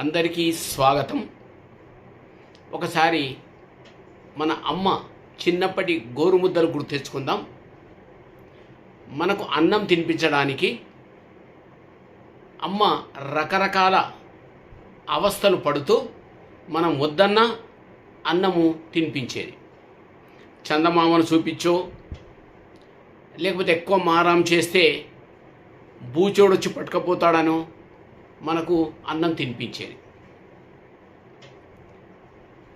అందరికీ స్వాగతం. ఒకసారి మన అమ్మ చిన్నప్పటి గోరుముద్దలు గుర్తు తెచ్చుకుందాం మనకు అన్నం తినిపించడానికి అమ్మ రకరకాల అవస్థలు పడుతూ మనం వద్దన్నా అన్నము తినిపించేది. చందమామను చూపించో లేకపోతే ఎక్కువ మారాం చేస్తే బూచోడొచ్చి పట్టుకపోతాడనో మనకు అన్నం తినిపించేది.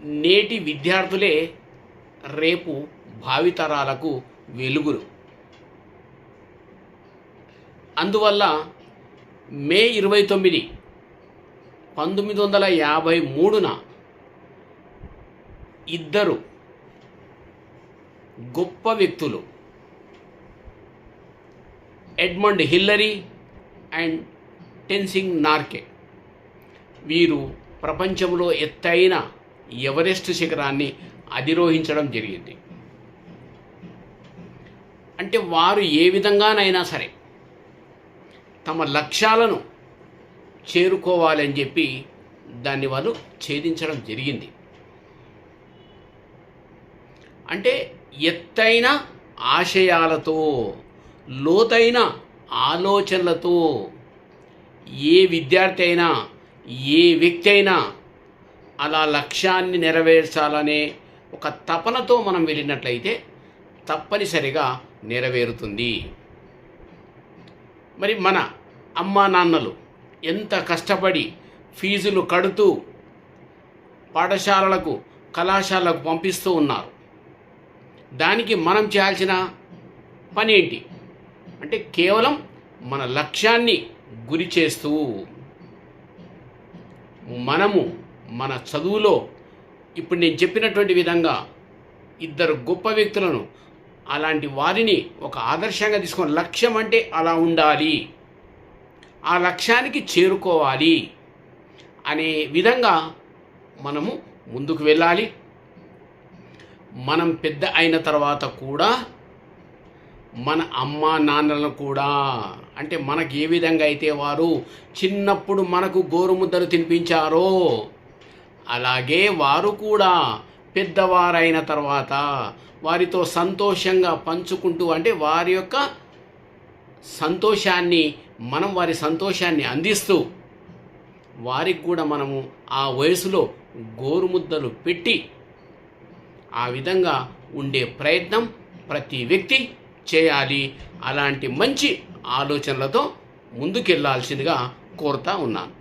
నేటి విద్యార్థులే రేపు భావితరాలకు వెలుగులు. అందువల్ల మే ఇరవై తొమ్మిది పంతొమ్మిది వందల యాభై మూడున ఇద్దరు గొప్ప వ్యక్తులు Edmund Hillary and Tenzing Norgay. వీరు ప్రపంచంలో ఎత్తైన ఎవరెస్ట్ శిఖరాన్ని అధిరోహించడం జరిగింది. అంటే వారు ఏ విధంగానైనా సరే తమ లక్ష్యాలను చేరుకోవాలని చెప్పి దాన్ని వాళ్ళు ఛేదించడం జరిగింది. అంటే ఎత్తైన ఆశయాలతో లోతైన ఆలోచనలతో ఏ విద్యార్థి అయినా ఏ వ్యక్తి అయినా అలా లక్ష్యాన్ని నెరవేర్చాలనే ఒక తపనతో మనం వెళ్ళినట్లయితే తప్పనిసరిగా నెరవేరుతుంది. మరి మన అమ్మా నాన్నలు ఎంత కష్టపడి ఫీజులు కడుతూ పాఠశాలలకు కళాశాలకు పంపిస్తూ ఉన్నారు. దానికి మనం చేయాల్సిన పని ఏంటి అంటే కేవలం మన లక్ష్యాన్ని గురి చేస్తూ మనము మన చదువులో ఇప్పుడు నేను చెప్పినటువంటి విధంగా ఇద్దరు గొప్ప వ్యక్తులను అలాంటి వారిని ఒక ఆదర్శంగా తీసుకొని లక్ష్యం అంటే అలా ఉండాలి. ఆ లక్ష్యానికి చేరుకోవాలి అనే విధంగా మనము ముందుకు వెళ్ళాలి. మనం పెద్ద అయిన తర్వాత కూడా మన అమ్మ నాన్నలను కూడా. అంటే మనకు ఏ విధంగా అయితే వారు చిన్నప్పుడు మనకు గోరుముద్దలు తినిపించారో అలాగే వారు కూడా పెద్దవారైన తర్వాత వారితో సంతోషంగా పంచుకుంటూ అంటే వారి యొక్క సంతోషాన్ని మనం వారి సంతోషాన్ని అందిస్తూ వారికి కూడా మనము ఆ వయసులో గోరుముద్దలు పెట్టి ఆ విధంగా ఉండే ప్రయత్నం ప్రతి వ్యక్తి చేయాలి అలాంటి మంచి ఆలోచనలతో ముందుకెళ్ళాల్సిందిగా కోరుతా ఉన్నాను.